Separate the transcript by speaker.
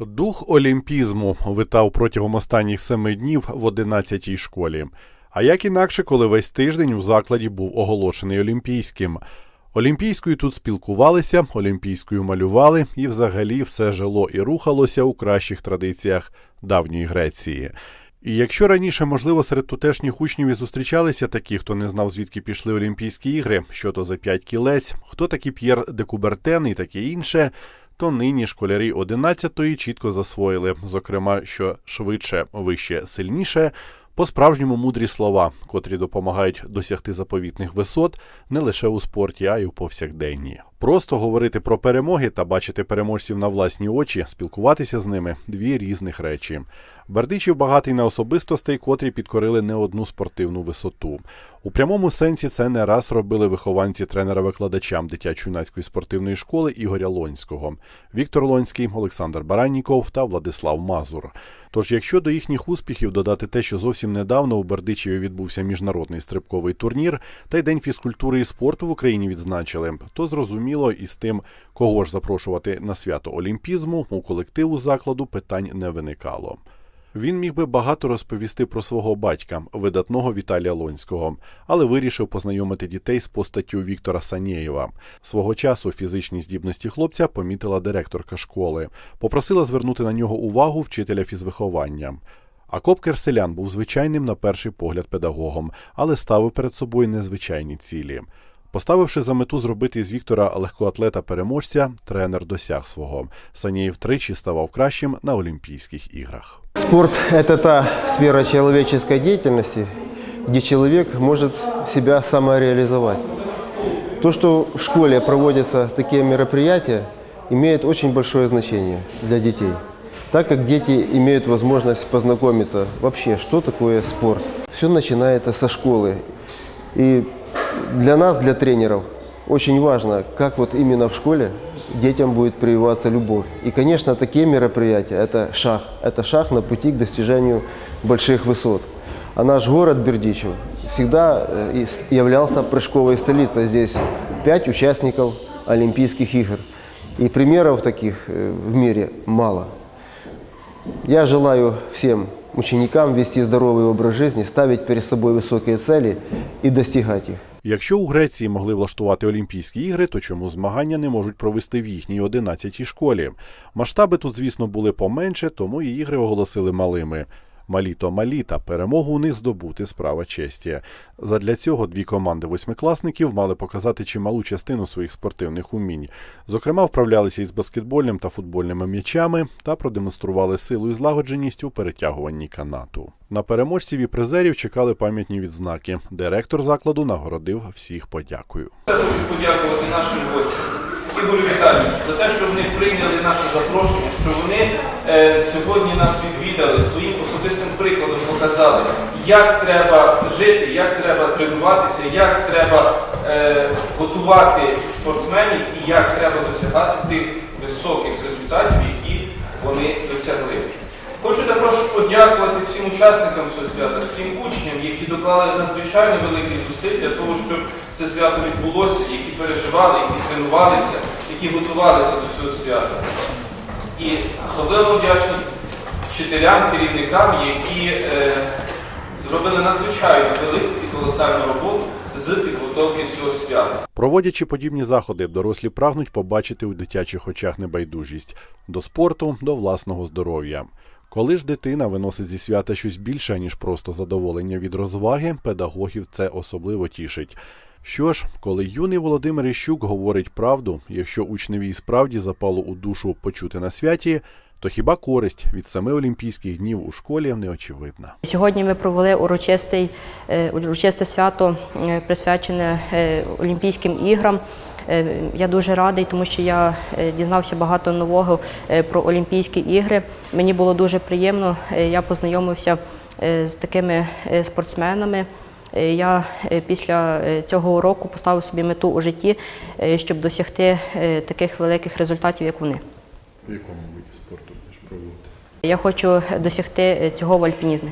Speaker 1: Дух олімпізму витав протягом останніх семи днів в 11-й школі. А як інакше, коли весь тиждень у закладі був оголошений олімпійським. Олімпійською тут спілкувалися, олімпійською малювали, і взагалі все жило і рухалося у кращих традиціях давньої Греції. І якщо раніше, можливо, серед тутешніх учнів і зустрічалися такі, хто не знав, звідки пішли Олімпійські ігри, що то за п'ять кілець, хто такі П'єр де Кубертен і таке інше, то нині школярі 11-ї чітко засвоїли, зокрема, що швидше, вище, сильніше, по-справжньому мудрі слова, котрі допомагають досягти заповітних висот не лише у спорті, а й у повсякденні. Просто говорити про перемоги та бачити переможців на власні очі, спілкуватися з ними дві різних речі. Бердичів багатий на особистостей, котрі підкорили не одну спортивну висоту. У прямому сенсі це не раз робили вихованці тренера-викладачам дитячо-юнацької спортивної школи Ігоря Лонського, Віктор Лонський, Олександр Баранніков та Владислав Мазур. Тож, якщо до їхніх успіхів додати те, що зовсім недавно у Бердичеві відбувся міжнародний стрибковий турнір, та й День фізкультури і спорту в Україні відзначили, то зрозуміло і з тим, кого ж запрошувати на свято олімпізму, у колективу закладу питань не виникало. Він міг би багато розповісти про свого батька, видатного Віталія Лонського, але вирішив познайомити дітей з постаттю Віктора Санєєва. Свого часу фізичні здібності хлопця помітила директорка школи, попросила звернути на нього увагу вчителя фізвиховання. А Копкер селян був звичайним на перший погляд педагогом, але ставив перед собою незвичайні цілі. Поставивши за мету зробити з Віктора легкоатлета переможця, тренер досяг свого. Санєєв тричі ставав кращим на Олімпійських іграх.
Speaker 2: Спорт – это та сфера человеческой деятельности, где человек может себя самореализовать. То, что в школе проводятся такие мероприятия, имеет очень большое значение для детей, так как дети имеют возможность познакомиться вообще, что такое спорт. Все начинается со школы. И для нас, для тренеров, очень важно, как вот именно в школе детям будет прививаться любовь. И, конечно, такие мероприятия – это шаг. Это шаг на пути к достижению больших высот. А наш город Бердичев всегда э, являлся прыжковой столицей. Здесь пять участников Олимпийских игр. И примеров таких э, в мире мало. Я желаю всем ученикам вести здоровый образ жизни, ставить перед собой высокие цели и достигать их.
Speaker 1: Якщо у Греції могли влаштувати Олімпійські ігри, то чому змагання не можуть провести в їхній 11-й школі? Масштаби тут, звісно, були поменше, тому і ігри оголосили малими. Малі то малі, та перемогу у них здобути справа честі. Задля цього дві команди восьмикласників мали показати чималу частину своїх спортивних умінь. Зокрема, вправлялися із баскетбольним та футбольними м'ячами та продемонстрували силу і злагодженість у перетягуванні канату. На переможців і призерів чекали пам'ятні відзнаки. Директор закладу нагородив всіх подякою.
Speaker 3: Хочу подякувати нашим гостям Ігорю Віталійовичу за те, що вони прийняли наше запрошення, що вони сьогодні нас відвідали, своїм особистим прикладом показали, як треба жити, як треба тренуватися, як треба е, готувати спортсменів і як треба досягати тих високих результатів, які вони досягли. Хочу також подякувати всім учасникам цього свята, всім учням, які доклали надзвичайно великі зусиль для того, щоб це свято відбулося, які переживали, які тренувалися, які готувалися до цього свята. І особливо вдячність вчителям, керівникам, які е, зробили надзвичайно велику і колосальну роботу з підготовки цього свята.
Speaker 1: Проводячи подібні заходи, дорослі прагнуть побачити у дитячих очах небайдужість до спорту, до власного здоров'я. Коли ж дитина виносить зі свята щось більше, ніж просто задоволення від розваги, педагогів це особливо тішить. Що ж, коли юний Володимир Іщук говорить правду, якщо учневі і справді запало у душу почути на святі, то хіба користь від семи олімпійських днів у школі не очевидна?
Speaker 4: Сьогодні ми провели урочистий, е, урочисте свято, е, присвячене е, Олімпійським іграм. Я дуже радий, тому що я дізнався багато нового про Олімпійські ігри. Мені було дуже приємно. Я познайомився з такими спортсменами. Е, Я е, після е, цього уроку поставив собі мету у житті, щоб досягти таких великих результатів, як вони.
Speaker 1: В якому виді спорту будеш проводити?
Speaker 4: Я хочу досягти цього в альпінізмі.